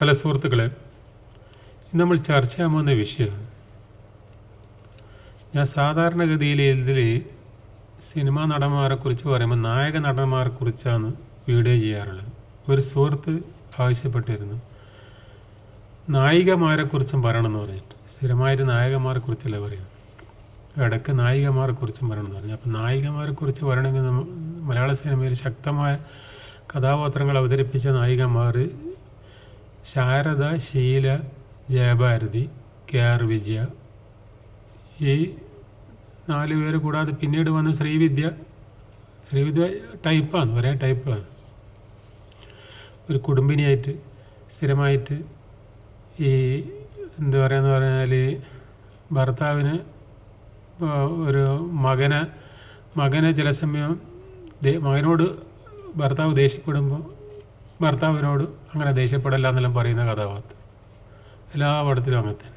Hello സുഹൃത്തുക്കളെ നമ്മൾ ചർച്ച ചെയ്യാൻ പോകുന്ന വിഷയം ഞാൻ സാധാരണഗതിയിൽ ഇതിൽ സിനിമാ നടന്മാരെക്കുറിച്ച് പറയുമ്പോൾ നായക നടന്മാരെക്കുറിച്ചാണ് വീഡിയോ ചെയ്യാറുള്ളത്. ഒരു സുഹൃത്ത് ആവശ്യപ്പെട്ടിരുന്നു. നായികമാരെക്കുറിച്ചും പറയണമെന്ന് പറഞ്ഞിട്ട് സ്ഥിരമായിട്ട് നായകന്മാരെക്കുറിച്ചല്ല പറയുന്നത്? ഇടയ്ക്ക് നായികമാരെക്കുറിച്ചും പറയണമെന്ന് പറഞ്ഞു. അപ്പോൾ നായികമാരെക്കുറിച്ച് പറയണമെങ്കിൽ മലയാള സിനിമയിൽ ശക്തമായ കഥാപാത്രങ്ങൾ അവതരിപ്പിച്ച നായികമാർ ശാരദ ശീല ജയഭാരതി കെ ആർ വിജയ. ഈ നാല് പേര് കൂടാതെ പിന്നീട് വന്ന ശ്രീവിദ്യ. ശ്രീവിദ്യ ടൈപ്പാണ് ഒരേ ടൈപ്പാണ്. ഒരു കുടുംബിനിയായിട്ട് സ്ഥിരമായിട്ട് ഈ എന്താ പറയുക പറഞ്ഞാൽ ഭർത്താവിന് ഒരു മകനെ മകനെ ചില സമയം മകനോട് ഭർത്താവ് ദേഷ്യപ്പെടുമ്പോൾ ഭർത്താവിനോട് അങ്ങനെ ദേഷ്യപ്പെടല്ല എന്നെല്ലാം പറയുന്ന കഥാപാത്രം. എല്ലാ പടത്തിലും അങ്ങനെ തന്നെ.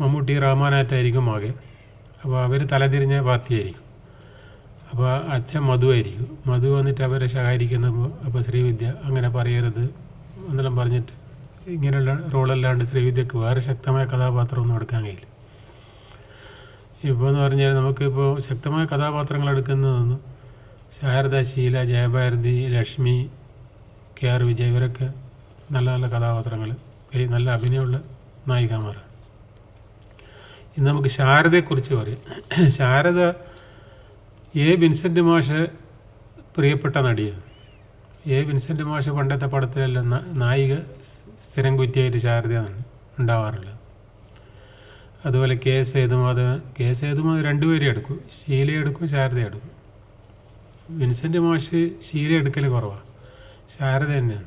മമ്മൂട്ടി റഹ്മാനായിട്ടായിരിക്കും ആകെ. അപ്പോൾ അവർ തലതിരിഞ്ഞ പാർട്ടിയായിരിക്കും. അപ്പോൾ അച്ഛൻ മധുവായിരിക്കും. മധു വന്നിട്ട് അവരെ സഹായിക്കുന്നപ്പോൾ അപ്പോൾ ശ്രീവിദ്യ അങ്ങനെ പറയരുത് എന്നെല്ലാം പറഞ്ഞിട്ട് ഇങ്ങനെയുള്ള റോളല്ലാണ്ട് ശ്രീവിദ്യക്ക് വേറെ ശക്തമായ കഥാപാത്രമൊന്നും എടുക്കാൻ കഴിയില്ല. ഇപ്പോൾ എന്ന് പറഞ്ഞാൽ നമുക്കിപ്പോൾ ശക്തമായ കഥാപാത്രങ്ങൾ എടുക്കുന്നതൊന്നും ശാരദ ശീല ജയഭാരതി ലക്ഷ്മി കെ ആർ വിജയ് ഇവരൊക്കെ നല്ല നല്ല കഥാപാത്രങ്ങൾ. നല്ല അഭിനയമുള്ള നായികമാരാണ് ഇന്ന് നമുക്ക് ശാരദയെക്കുറിച്ച് പറയാം. ശാരദ എ വിൻസെന്റ് മാഷ് പ്രിയപ്പെട്ട നടിയാണ്. എ വിൻസെന്റ് മാഷ് പണ്ടത്തെ പടത്തിലെല്ലാം നായിക സ്ഥിരം കുറ്റിയായിട്ട് ശാരദയാണ് ഉണ്ടാവാറുള്ളത്. അതുപോലെ കെ സേതുമാധവൻ കെ സേതുമാധവൻ രണ്ടുപേരും എടുക്കും. ശീലയെടുക്കും എടുക്കും ശാരദ എടുക്കും. വിൻസെന്റ് മാഷ് ശീല എടുക്കൽ കുറവാണ് ശാരദ തന്നെയാണ്.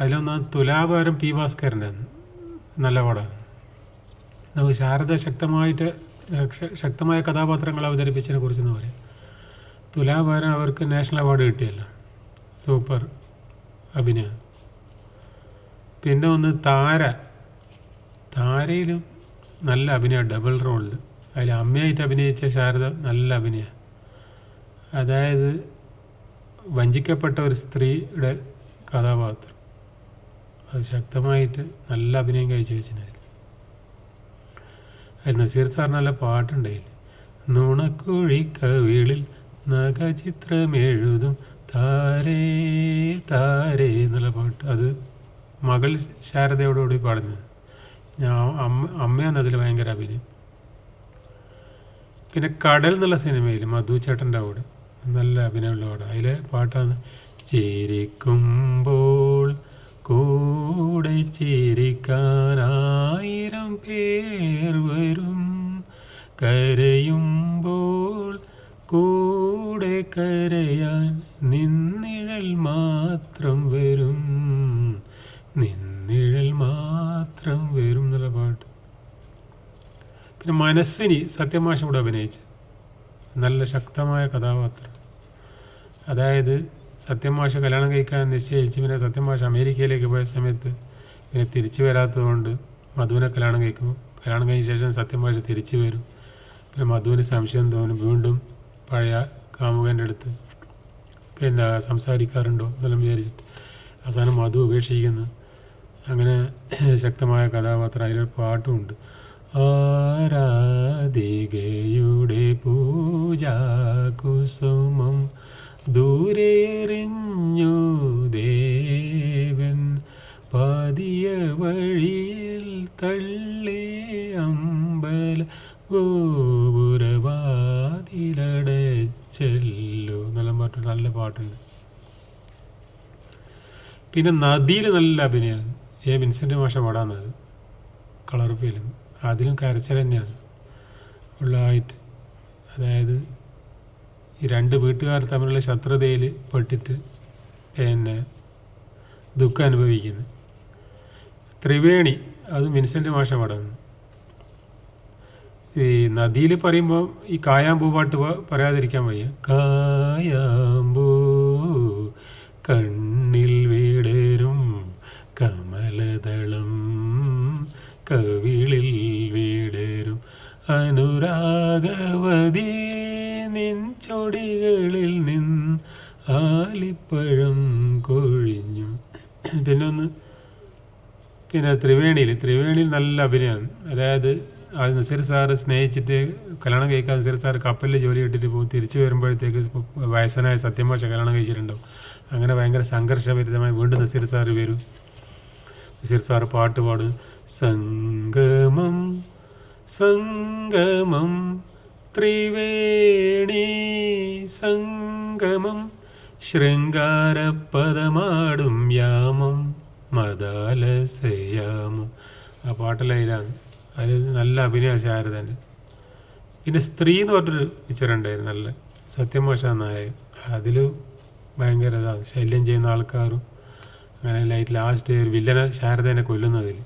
അതിലൊന്നാം തുലാഭാരം പി ഭാസ്കരന്റെ നല്ല പടം. നമുക്ക് ശാരദ ശക്തമായിട്ട് ശക്തമായ കഥാപാത്രങ്ങൾ അവതരിപ്പിച്ചതിനെ കുറിച്ചെന്ന് പറയാം. തുലാഭാരം അവർക്ക് നാഷണൽ അവാർഡ് കിട്ടിയല്ലോ. സൂപ്പർ അഭിനയം. പിന്നെ ഒന്ന് താര. താരയിലും നല്ല അഭിനയ ഡബിൾ റോളിൽ അതിൽ അമ്മയായിട്ട് അഭിനയിച്ച ശാരദ നല്ല അഭിനയ. അതായത് വഞ്ചിക്കപ്പെട്ട ഒരു സ്ത്രീയുടെ കഥാപാത്രം. അത് ശക്തമായിട്ട് നല്ല അഭിനയം കഴിച്ചു വെച്ചിട്ടുണ്ടായിരുന്നു. അതിൽ നസീർ സാറിന് നല്ല പാട്ടുണ്ടായില്ലേ നുണക്കോഴി കവിളിൽ നഖചിത്രമെഴുതും താരേ താരേ എന്നുള്ള പാട്ട്. അത് മകൾ ശാരദയോടുകൂടി പാടുന്നത്. ഞാൻ അമ്മ അമ്മയാണ് അതിൽ ഭയങ്കര അഭിനയം. പിന്നെ കടൽ എന്നുള്ള സിനിമയിൽ മധു ചേട്ടന്റെ കൂടെ. നല്ല അഭിനയമുള്ള പാട്ട് അതിലെ പാട്ടാണ് ചിരിക്കുമ്പോൾ കൂടെ ചിരിക്കാനായിരം പേർ വരും. കരയുമ്പോൾ കൂടെ കരയാൻ നിന്നിഴൽ മാത്രം വരും. നിന്നിഴൽ മാത്രം വരും എന്നുള്ള പാട്ട്. പിന്നെ മനസ്സിനി സത്യമാഷ കൂടെ അഭിനയിച്ച്. നല്ല ശക്തമായ കഥാപാത്രം. അതായത് സത്യമാഷ കല്യാണം കഴിക്കാൻ നിശ്ചയിച്ച് പിന്നെ സത്യമാഷ അമേരിക്കയിലേക്ക് പോയ സമയത്ത് പിന്നെ തിരിച്ചു വരാത്തതുകൊണ്ട് മധുവിനെ കല്യാണം കഴിക്കും. കല്യാണം കഴിഞ്ഞ ശേഷം സത്യമാഷ തിരിച്ചു വരും. പിന്നെ മധുവിന് സംശയം തോന്നും. വീണ്ടും പഴയ കാമുകന്റെ അടുത്ത് പിന്നെ സംസാരിക്കാറുണ്ടോ എന്നെല്ലാം വിചാരിച്ചിട്ട്. അവസാനം മധു ഉപേക്ഷിക്കുന്നു. അങ്ങനെ ശക്തമായ കഥാപാത്രം അതിലൊരു പാട്ടുമുണ്ട്. ആരാധികയുടെ പൂജാകുസുമം ദൂരെറിഞ്ഞു ദേവൻ പതിയ വഴിയിൽ തള്ളി അമ്പല ഗോപുരവാതിലടച്ചല്ലോ. നല്ല പാട്ട് നല്ല പാട്ടുണ്ട്. പിന്നെ നദിയിൽ നല്ല അഭിനയമാണ് എ വിൻസെന്റ് മാഷ പാടാന്നത് കളർ ഫിലിം. അതിലും കരച്ചിൽ തന്നെയാണ്. ഉള്ളതായിട്ട് അതായത് ഈ രണ്ട് വീട്ടുകാർ തമ്മിലുള്ള ശത്രുതയിൽ പെട്ടിട്ട് പിന്നെ ദുഃഖം അനുഭവിക്കുന്നു. ത്രിവേണി അത് വിൻസെന്റ് മാഷ മടങ്ങുന്നു. ഈ നദിയിൽ പറയുമ്പോൾ ഈ കായാമ്പൂ പാട്ട് പറയാതിരിക്കാൻ വയ്യ. കായാമ്പൂ കണ്ണിൽ വീടരും കമലദളം കവിളിൽ വീടരും അനുരാഗവതി ചൊടികളിൽ നിന്ന് ആലിപ്പഴം കൊഴിഞ്ഞു. പിന്നെ ഒന്ന് പിന്നെ ത്രിവേണിയിൽ ത്രിവേണിയിൽ നല്ല അഭിനയമാണ് അതായത് അത് നസീർ സാറ് സ്നേഹിച്ചിട്ട് കല്യാണം കഴിക്കാൻ നസീർ സാർ കപ്പലിൽ ജോലി കിട്ടിയിട്ട് പോകും തിരിച്ചു വരുമ്പോഴത്തേക്ക് വയസ്സനായ സത്യമാഷ കല്യാണം കഴിച്ചിട്ടുണ്ടാവും. അങ്ങനെ ഭയങ്കര സംഘർഷഭരിതമായി വീണ്ടും നസീർ സാറ് വരും. നസീർ സാറ് പാട്ട് പാടും. സംഗമം സംഗമം ത്രിവേണി സംഗമം ശൃംഗാരപദമാടും യാമം മദാലസയാമം. ആ പാട്ടിലായിരുന്നു അതിൽ നല്ല അഭിനയ ശാരദന്റെ പിന്നെ സ്ത്രീ എന്ന് പറഞ്ഞൊരു പിക്ചർ ഉണ്ടായിരുന്നു നല്ല സത്യമോശ നായകൻ. അതിൽ ഭയങ്കര ഇതാണ് ശല്യം ചെയ്യുന്ന ആൾക്കാരും അങ്ങനെ ലൈറ്റ് ലാസ്റ്റ് ഒരു വില്ലനെ ശാരദേനെ കൊല്ലുന്നതിൽ.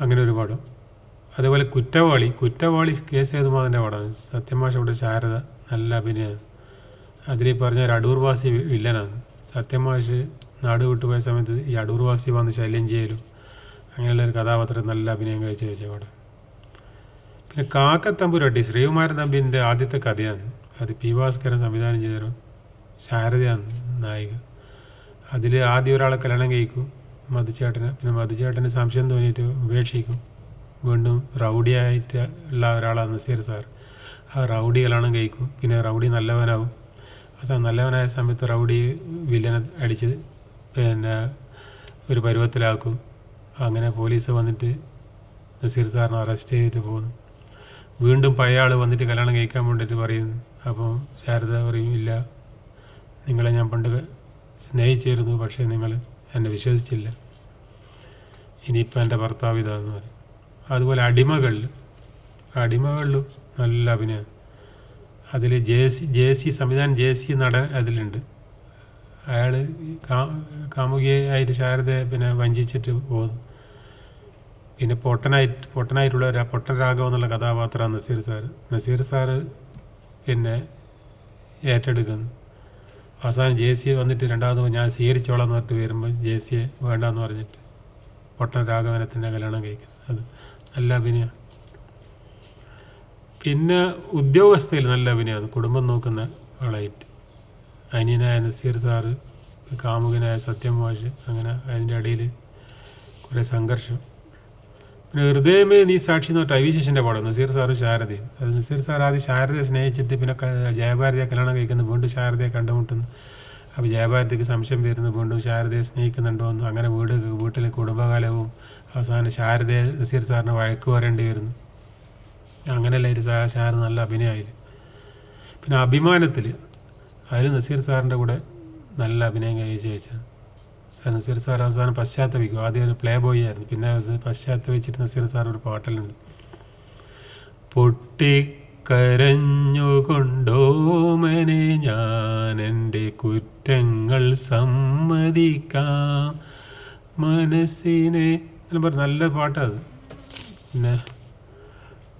അങ്ങനെ ഒരു പടം. അതേപോലെ കുറ്റവാളി കുറ്റവാളി കേസ് സേതുമാധവന്റെ പടമാണ് സത്യമാഷയുടെ ശാരദ നല്ല അഭിനയമാണ് അതിൽ പറഞ്ഞ ഒരു അടൂർവാസി വില്ലനാണ്. സത്യമാഷ് നാട് വിട്ടുപോയ സമയത്ത് ഈ അടൂർവാസി വന്ന് ശല്യം ചെയ്യലും അങ്ങനെയുള്ള ഒരു കഥാപാത്രം നല്ല അഭിനയം കഴിച്ച് വെച്ച പടം. പിന്നെ കാക്കത്തമ്പുരട്ടി ശ്രീകുമാരൻ തമ്പിന്റെ ആദ്യത്തെ കഥയാണ്. അത് പി ഭാസ്കരൻ സംവിധാനം ചെയ്തൊരു ശാരദയാണ് നായിക. അതിൽ ആദ്യം ഒരാളെ കല്യാണം കഴിക്കും മധുചേട്ടന്. പിന്നെ മധുചേട്ടന് സംശയം തോന്നിയിട്ട് ഉപേക്ഷിക്കും. വീണ്ടും റൗഡിയായിട്ട് ഉള്ള ഒരാളാണ് നസീർ സാർ. ആ റൗഡികളാണ് കഴിക്കും. പിന്നെ റൗഡി നല്ലവനാവും. അവസാനം നല്ലവനായ സമയത്ത് റൗഡി വില്ലനെ അടിച്ച് പിന്നെ ഒരു പരുവത്തിലാക്കും. അങ്ങനെ പോലീസ് വന്നിട്ട് നസീർ സാറിനെ അറസ്റ്റ് ചെയ്തിട്ട് പോകുന്നു വീണ്ടും പഴയ ആൾ വന്നിട്ട് കല്യാണം കഴിക്കാൻ വേണ്ടിയിട്ട് പറയുന്നു. അപ്പം ശാരദ പറയും ഇല്ല നിങ്ങളെ ഞാൻ പണ്ട് സ്നേഹിച്ചിരുന്നു പക്ഷേ നിങ്ങൾ എന്നെ വിശ്വസിച്ചില്ല. ഇനിയിപ്പോൾ എന്റെ ഭർത്താവ് ഇതാന്ന് പറയും അതുപോലെ അടിമകളിൽ അടിമകളിലും നല്ല അഭിനയം. അതിൽ ജെ സി ജെ സി സംവിധാനം ജെ സി നടൻ അതിലുണ്ട് അയാൾ കാമുകിയായിട്ട് ശാരദയെ പിന്നെ വഞ്ചിച്ചിട്ട് പോകുന്നു. പിന്നെ പൊട്ടനായിട്ട് പൊട്ടനായിട്ടുള്ള ഒരു പൊട്ടൻ രാഘവം എന്നുള്ള കഥാപാത്രമാണ് നസീർ സാറ്. നസീർ സാറ് പിന്നെ ഏറ്റെടുക്കുന്നു. അവസാനം ജെ സി വന്നിട്ട് രണ്ടാമത് ഞാൻ സ്വീകരിച്ചോളാം എന്ന് പറഞ്ഞിട്ട് വരുമ്പോൾ ജെ സിയെ വേണ്ടാന്ന് പറഞ്ഞിട്ട് പൊട്ടൻ രാഘവനത്തിന്റെ കല്യാണം കഴിക്കുന്നത് അത് നല്ല അഭിനയം. പിന്നെ ഉദ്യോഗസ്ഥയിൽ നല്ല അഭിനയമാണ്. കുടുംബം നോക്കുന്ന ആളായിട്ട്. അനിയനായ നസീർ സാറ് കാമുകനായ സത്യം മാഷ് അങ്ങനെ അതിന്റെ ഇടയിൽ കുറേ സംഘർഷം. പിന്നെ ഹൃദയമേ നീ സാക്ഷി എന്ന് പറഞ്ഞാൽ അവിശേഷന്റെ പാടം നസീർ സാറും ശാരദയും. അത് നസീർ സാർ ആദ്യം ശാരദയെ സ്നേഹിച്ചിട്ട് പിന്നെ ജയഭാരതിയെ കല്യാണം കഴിക്കുന്നു. വീണ്ടും ശാരദയെ കണ്ടുമുട്ടുന്നു. അപ്പോൾ ജയഭാരതിക്ക് സംശയം വരുന്നു. വീണ്ടും ശാരദയെ സ്നേഹിക്കുന്നുണ്ടോ എന്ന്. അങ്ങനെ വീട് വീട്ടിൽ കുടുംബകാലവും അവസാനം ശാരദയെ നസീർ സാറിന് വഴക്ക് പറയേണ്ടി വരുന്നു അങ്ങനെയല്ല ഒരു ശാരദ നല്ല അഭിനയമായില്ല പിന്നെ അഭിമാനത്തിൽ അതിൽ നസീർ സാറിന്റെ കൂടെ നല്ല അഭിനയം കഴിച്ച് വെച്ചാൽ സാർ നസീർ സാർ അവസാനം പശ്ചാത്തപിക്കും. ആദ്യം ഒരു പ്ലേ ബോയ് ആയിരുന്നു. പിന്നെ അത് പശ്ചാത്തപിച്ചിട്ട് നസീർ സാർ ഒരു പാട്ടലുണ്ട്. പൊട്ടിക്കരഞ്ഞുകൊണ്ടോമനെ ഞാൻ എന്റെ കുറ്റങ്ങൾ സമ്മതിക്കാം. മനസ്സിനെ എന്ന് പറഞ്ഞ നല്ല പാട്ടാണ് പിന്നെ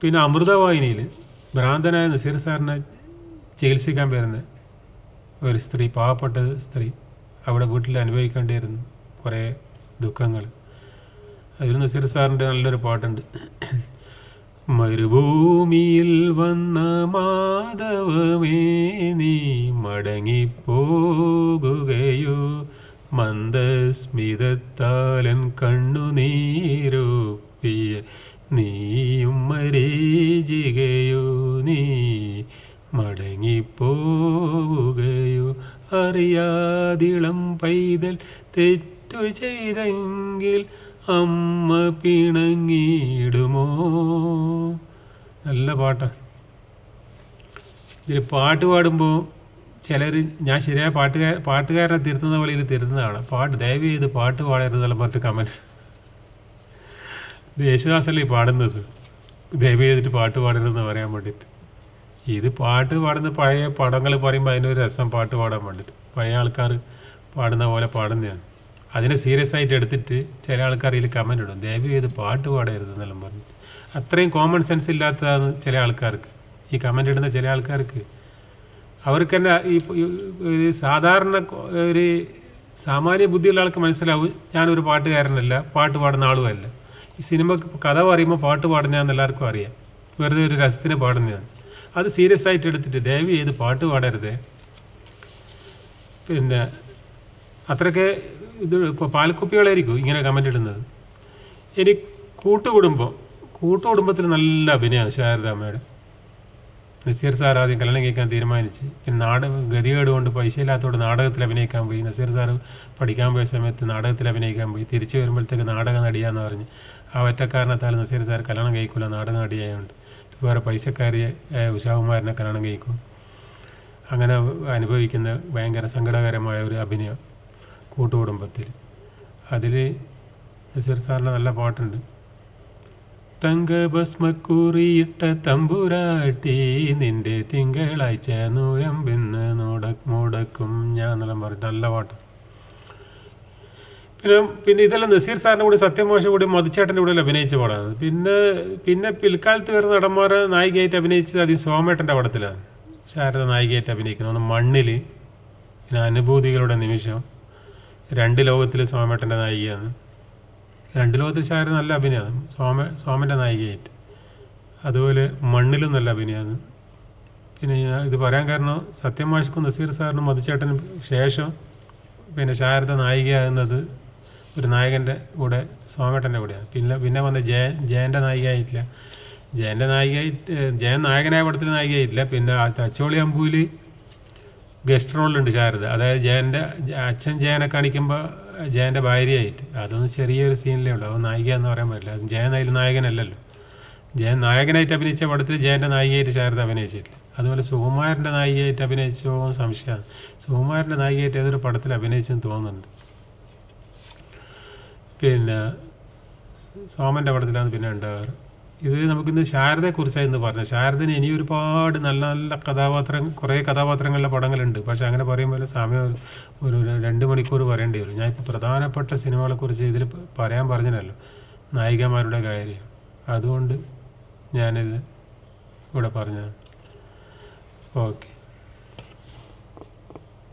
പിന്നെ അമൃതവാഹിനിയിൽ ഭ്രാന്തനായ നസീർ സാറിനെ ചികിത്സിക്കാൻ വരുന്ന ഒരു സ്ത്രീ പാവപ്പെട്ട സ്ത്രീ അവിടെ വീട്ടിൽ അനുഭവിക്കേണ്ടിയിരുന്നു കുറേ ദുഃഖങ്ങൾ. അതിൽ നസീർ സാറിന്റെ നല്ലൊരു പാട്ടുണ്ട്. മരുഭൂമിയിൽ വന്ന മാധവമേ നീ മടങ്ങിപ്പോകുകയോ മന്ദസ്മിതത്താലൻ കണ്ണുനീരൊപ്പിയ നീയും മരീചികയോ നീ മടങ്ങിപ്പോവുകയോ. അറിയാതിളം പൈതൽ തെറ്റു ചെയ്തെങ്കിൽ അമ്മ പിണങ്ങിയിടുമോ? നല്ല പാട്ടാണ് ഇതിൽ പാട്ട് പാടുമ്പോൾ ചിലർ ഞാൻ ശരിയായ പാട്ടുകാർ പാട്ടുകാരനെ തിരുത്തുന്ന പോലെ ഇതിൽ തിരുത്തുന്നതാണ്. പാട്ട് ദയവ് ചെയ്ത് പാട്ട് പാടരുതെന്നുള്ള മറ്റു കമന്റ് ഇത് യേശുദാസല്ലേ പാടുന്നത്? ദയവ് ചെയ്തിട്ട് പാട്ട് പാടരുതെന്ന് പറയാൻ വേണ്ടിയിട്ട്. ഇത് പാട്ട് പാടുന്ന പഴയ പടങ്ങൾ പറയുമ്പോൾ അതിനൊരു രസം പാട്ട് പാടാൻ വേണ്ടിയിട്ട്. പഴയ ആൾക്കാർ പാടുന്ന പോലെ പാടുന്നതാണ്. അതിനെ സീരിയസ് ആയിട്ട് എടുത്തിട്ട് ചില ആൾക്കാർ ഇതിൽ കമന്റ് ഇടും. ദയവ് ചെയ്ത് പാട്ട് പാടരുത് എന്നെല്ലാം പറഞ്ഞിട്ട്. അത്രയും കോമൺ സെൻസ് ഇല്ലാത്തതാണ് ചില ആൾക്കാർക്ക്. ഈ കമന്റ് ഇടുന്ന ചില ആൾക്കാർക്ക് അവർക്ക് തന്നെ ഈ ഒരു സാധാരണ ഒരു സാമാന്യ ബുദ്ധിയുള്ള ആൾക്ക് മനസ്സിലാവും ഞാനൊരു പാട്ടുകാരനല്ല പാട്ട് പാടുന്ന ആളുമല്ല. ഈ സിനിമ കഥ പറയുമ്പോൾ പാട്ട് പാടുന്നതാണെന്ന് എല്ലാവർക്കും അറിയാം. വെറുതെ ഒരു രസത്തിന് പാടുന്നതാണ്. അത് സീരിയസ് ആയിട്ട് എടുത്തിട്ട് ദയവ് ചെയ്ത് പാട്ട് പാടരുത്. പിന്നെ അത്രയ്ക്ക് ഇത് ഇപ്പോൾ പാൽക്കുപ്പികളായിരിക്കും ഇങ്ങനെ കമന്റ് ഇടുന്നത്. ഇനി കൂട്ടുകുടുംബം കൂട്ടുകുടുംബത്തിൽ നല്ല അഭിനയമാണ് ശാരദാമ്മയുടെ. നസീർ സാർ ആദ്യം കല്യാണം കഴിക്കാൻ തീരുമാനിച്ച്. പിന്നെ നാടക ഗതികേട് പൈസ ഇല്ലാത്തതുകൊണ്ട് നാടകത്തിൽ അഭിനയിക്കാൻ പോയി. നസീർ സാർ പഠിക്കാൻ പോയ സമയത്ത് നാടകത്തിൽ അഭിനയിക്കാൻ പോയി. തിരിച്ചു വരുമ്പോഴത്തേക്ക് നാടക നടിയാന്ന് പറഞ്ഞ്. ആ ഒറ്റക്കാരണത്താൽ നസീർ സാർ കല്യാണം കഴിക്കില്ല നാടക നടിയായതുകൊണ്ട് വേറെ പൈസക്കാരിയെ ഉഷാകുമാരനെ കല്യാണം കഴിക്കും. അങ്ങനെ അനുഭവിക്കുന്ന ഭയങ്കര സങ്കടകരമായ ഒരു അഭിനയം കൂട്ടുകുടുംബത്തിൽ. അതിൽ നസീർ സാറിന്റെ നല്ല പാട്ടുണ്ട്. തങ്കഭസ്മക്കുറിയിട്ട തമ്പുരാട്ടി നിന്റെ തിങ്കളാഴ്ച നോയമ്പെന്ന് നോട മുടക്കും. ഞാൻ എന്നെല്ലാം പറഞ്ഞിട്ട് നല്ല പാട്ട്. പിന്നെ പിന്നെ ഇതെല്ലാം നസീർ സാറിന്റെ കൂടെ സത്യമോശ കൂടി മതിച്ചേട്ടന്റെ കൂടെ അഭിനയിച്ച പാടാണ്. പിന്നെ പിന്നെ പിൽക്കാലത്ത് വരുന്ന നടന്മാരെ നായികയായിട്ട് അഭിനയിച്ചത് അതി സോമേട്ടന്റെ പടത്തിലാണ്. ശാരദ നായികയായിട്ട് അഭിനയിക്കുന്നത്. ഒന്ന് മണ്ണിൽ പിന്നെ അനുഭൂതികളുടെ നിമിഷം. രണ്ട് ലോകത്തിൽ സോമേട്ടന്റെ നായികയാണ്. രണ്ട് ലോകത്തിൽ ശാരദ നല്ല അഭിനയമാണ്. സോമ സോമന്റെ നായികയായിട്ട്. അതുപോലെ മണ്ണിലും നല്ല അഭിനയമാണ്. പിന്നെ ഇത് പറയാൻ കാരണം സത്യം മാഷിക്കും നസീർ സാറിനും മധുചേട്ടനും ശേഷം പിന്നെ ശാരദ നായികയാകുന്നത് ഒരു നായകന്റെ കൂടെ സോമേട്ടന്റെ കൂടെയാണ്. പിന്നെ പിന്നെ വന്ന ജയൻ ജയന്റെ നായികയായിട്ടില്ല. ജയന്റെ നായികയായിട്ട് ജയൻ നായകനായ പടത്തിൽ നായികയായിട്ടില്ല. പിന്നെ തച്ചോളി അമ്പൂയിൽ ഗസ്റ്റ് റോളുണ്ട് ശാരദ അതായത് ജയന്റെ അച്ഛൻ ജയനെ കാണിക്കുമ്പോൾ ജയന്റെ ഭാര്യയായിട്ട്. അതൊന്ന് ചെറിയൊരു സീനിലേ ഉള്ളൂ. അത് നായിക എന്ന് പറയാൻ പറ്റില്ല. ജയൻ അതിൽ നായകനല്ലല്ലോ. ജയൻ നായകനായിട്ട് അഭിനയിച്ച പടത്തിൽ ജയന്റെ നായികയായിട്ട് ശാരദ അഭിനയിച്ചിട്ടില്ല. അതുപോലെ സുകുമാരന്റെ നായികയായിട്ട് അഭിനയിച്ചോ സംശയമാണ്. സുകുമാരന്റെ നായികയായിട്ട് ഏതൊരു പടത്തിൽ അഭിനയിച്ചെന്ന് തോന്നുന്നുണ്ട്. പിന്നെ സോമന്റെ പടത്തിലാണ് പിന്നെ ഉണ്ടാവാറ് ഇത് നമുക്കിന്ന് ശാരദയെക്കുറിച്ചാണ് ഇന്ന് പറഞ്ഞത്. ശാരദന് ഇനി ഒരുപാട് നല്ല നല്ല കഥാപാത്രം കുറേ കഥാപാത്രങ്ങളിലെ പടങ്ങളുണ്ട്. പക്ഷെ അങ്ങനെ പറയുമ്പോൾ സമയം ഒരു രണ്ട് മണിക്കൂർ പറയേണ്ടി വരും. ഞാൻ ഇപ്പോൾ പ്രധാനപ്പെട്ട സിനിമകളെക്കുറിച്ച് ഇതിൽ പറയാൻ പറഞ്ഞല്ലോ നായികമാരുടെ കാര്യം. അതുകൊണ്ട് ഞാനിത് ഇവിടെ പറഞ്ഞത് ഓക്കെ.